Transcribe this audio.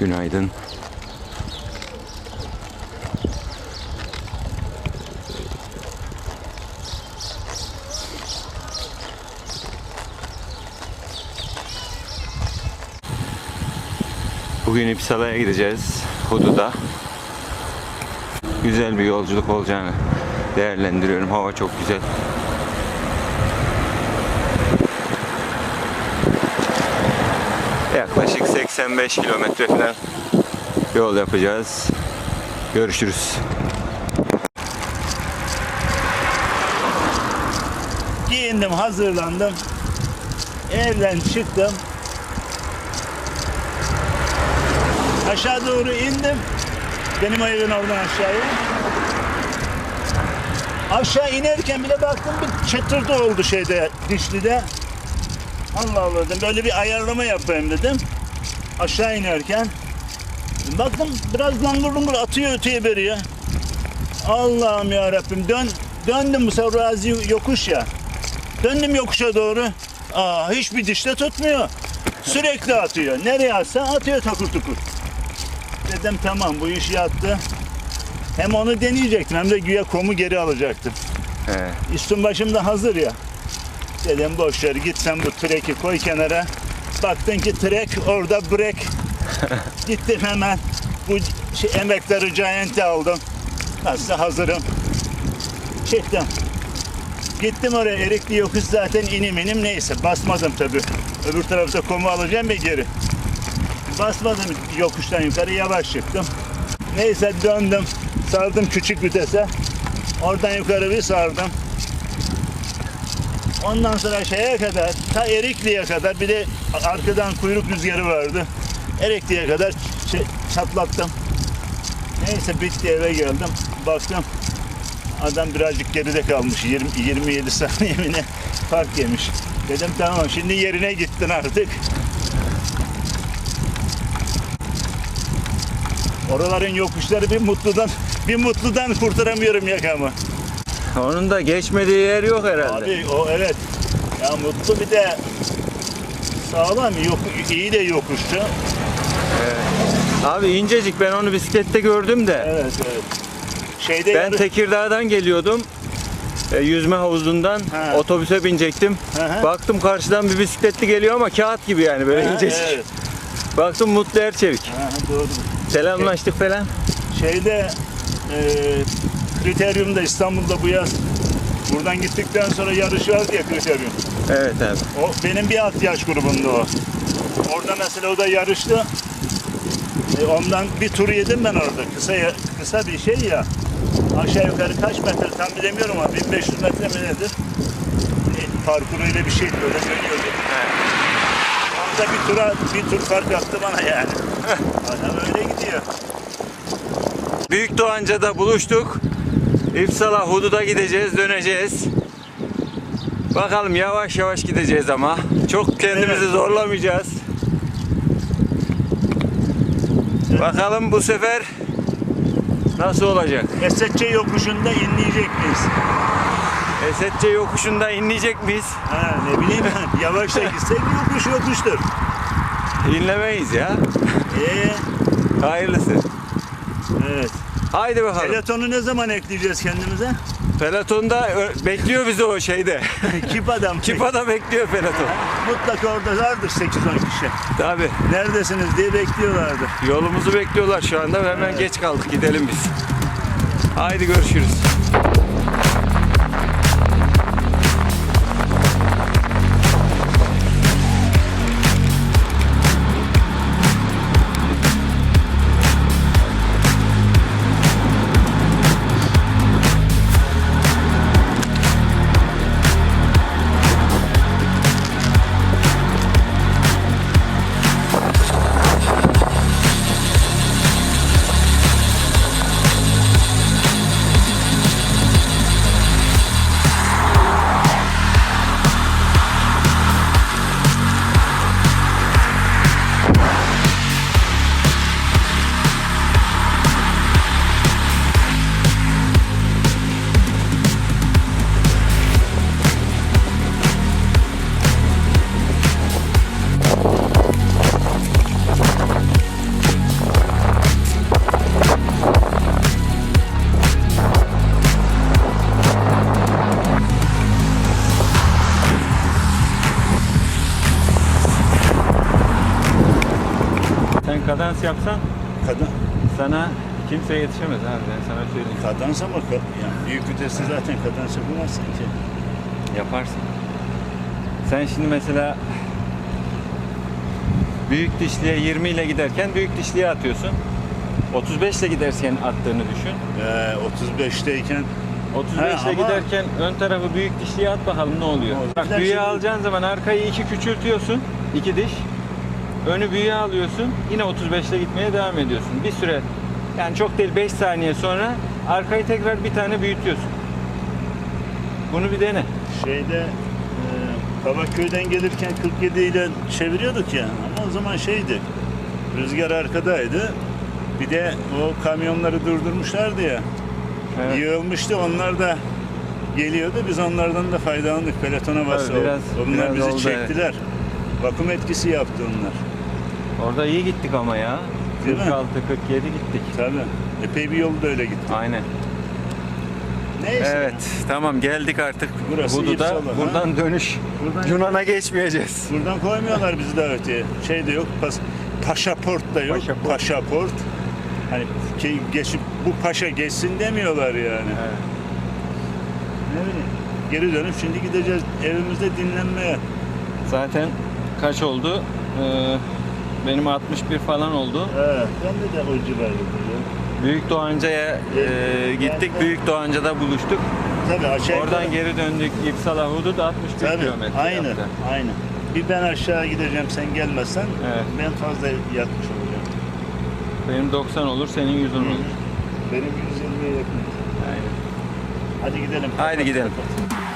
Günaydın. Bugün İpsala'ya gideceğiz. Hududa. Güzel bir yolculuk olacağını değerlendiriyorum. Hava çok güzel. Yaklaşık 85 kilometre falan yol yapacağız. Görüşürüz. Giyindim, hazırlandım. Evden çıktım. Aşağı doğru indim. Benim evin oradan aşağıya. Aşağı inerken bile baktım bir çıtırtı oldu şeyde, dişlide. Allah Allah dedim. Böyle bir ayarlama yapayım dedim. Aşağı inerken. Baktım biraz langur lungur atıyor öteye beriye. Allah'ım ya Rabbim dön döndüm bu sefer Razi yokuş ya. Döndüm yokuşa doğru. Aa hiçbir dişle tutmuyor. Sürekli atıyor. Nereye atsa atıyor takur tukur. Dedim tamam bu iş yattı. Hem onu deneyecektim hem de güya komu geri alacaktım. He. Üstüm başım da hazır ya. Dedim boş ver git sen bu treki koy kenara. Baktın ki trek orada brek. Gittim hemen bu şey, emekleri Giant'e aldım. Nasıl hazırım. Çıktım. Gittim oraya Erikli yokuş zaten inim inim neyse basmadım tabi. Öbür tarafta komu alacağım ve geri. Basmadım yokuştan yukarı yavaş çıktım. Neyse döndüm. Sardım küçük vitese. Oradan yukarı bir sardım. Ondan sonra şeye kadar, ta Erikli'ye kadar bir de arkadan kuyruk rüzgarı vardı. Erikli'ye kadar ç- çatlattım. Neyse bitti eve geldim. Baktım adam birazcık geride kalmış. 20, 27 saniye mi ne fark yemiş. Dedim tamam şimdi yerine gittin artık. Oraların yokuşları bir mutludan bir mutludan kurtaramıyorum yakamı. Onun da geçmediği yer yok herhalde. Abi o evet. Ya mutlu bir de sağlam yok iyi de yokuştu. Abi incecik ben onu bisiklette gördüm de. Evet evet. Şeyde Ben yarı- Tekirdağ'dan geliyordum. E, yüzme havuzundan Ha. otobüse binecektim. Hı. Baktım karşıdan bir bisikletli geliyor ama kağıt gibi yani böyle Ha, incecik. evet. Baktım Mutlu Erçevik. Ha, doğru. Selamlaştık falan. Şeyde e, kriteryumda İstanbul'da bu yaz buradan gittikten sonra yarış var diye kriteryum. Evet abi. O benim bir alt yaş grubumda o. Orada mesela o da yarıştı. E, ondan bir tur yedim ben orada. Kısa kısa bir şey ya. Aşağı yukarı kaç metre tam bilemiyorum ama 1500 metre mi nedir? E, parkuruyla bir şeydi öyle söylüyordu. Orada bir tura bir tur fark attı bana yani. Adam öyle gidiyor. Büyük Doğanca'da buluştuk. İpsala Hudud'a gideceğiz, döneceğiz. Bakalım yavaş yavaş gideceğiz ama. Çok kendimizi Evet. zorlamayacağız. Bakalım bu sefer nasıl olacak? Essetçe yokuşunda inleyecek miyiz? Esetçe yokuşunda inleyecek miyiz? Ha, ne bileyim ben. Yavaş da gitsek yokuş yokuştur. İnlemeyiz ya. Ee, Hayırlısı. evet. Haydi bakalım. Peletonu ne zaman ekleyeceğiz kendimize? Pelotonda ö- bekliyor bizi o şeyde. Kip adam. Kipada bekliyor peloton. Mutlaka orada vardır 8-10 kişi. Tabi. Neredesiniz diye bekliyorlardı. Yolumuzu bekliyorlar şu anda ve hemen geç kaldık. Gidelim biz. Haydi görüşürüz. Sen kadans yapsan Kadın, sana kimse yetişemez abi ben sana söyleyeyim. kadans ama ka- yani büyük vitesi zaten kadans yapamazsın ki. Yaparsın. Sen şimdi mesela büyük dişliye 20 ile giderken büyük dişliye atıyorsun. 35 ile giderken attığını düşün. Ee, 35'teyken 35 ile ama- giderken ön tarafı büyük dişliğe at bakalım ne oluyor. Ne oluyor? Bak şimdi- alacağın zaman arkayı iki küçültüyorsun. iki diş. Önü büyüğe alıyorsun. Yine 35 ile gitmeye devam ediyorsun. Bir süre yani çok değil 5 saniye sonra arkayı tekrar bir tane büyütüyorsun. Bunu bir dene. şeyde e, Kavaköy'den gelirken 47 ile çeviriyorduk ya. Ama o zaman şeydi. Rüzgar arkadaydı. Bir de o kamyonları durdurmuşlardı ya. Evet. Yığılmıştı. Onlar da geliyordu. Biz onlardan da faydalandık. Peletona bastı. biraz- onlar biraz bizi oldu, çektiler. Vakum etkisi yaptı onlar. Orada iyi gittik ama ya. Değil mi? 46 47 gittik. Tabii. Epey bir yolda öyle gitti. Aynen. Neyse. Evet, tamam geldik artık. Burası Hududa. İpsala, ha? Buradan dönüş. Buradan- Yunan'a geçmeyeceğiz. Buradan koymuyorlar bizi de öteye. Şey de yok, pas, paşaport da yok. Paşaport. Paşaport. Hani ki geçip bu paşa geçsin demiyorlar yani. Evet. Ne bileyim. Geri dönüp şimdi gideceğiz evimizde dinlenmeye. Zaten kaç oldu? Ee, benim 61 falan oldu. Evet. Bende de o civarda duruyor. Büyük Doğanca'ya e, gittik. Büyük Doğanca'da buluştuk. Tabii aşağı Oradan geri döndük. İpsala Hudut 61 Tabii. kilometre Aynı. yaptı. Aynı. Bir ben aşağı gideceğim sen gelmezsen Evet. ben fazla yatmış olacağım. Benim 90 olur, senin 110 olur. Benim 120'ye yakın. Aynen. Hadi gidelim. Haydi gidelim. Kapat.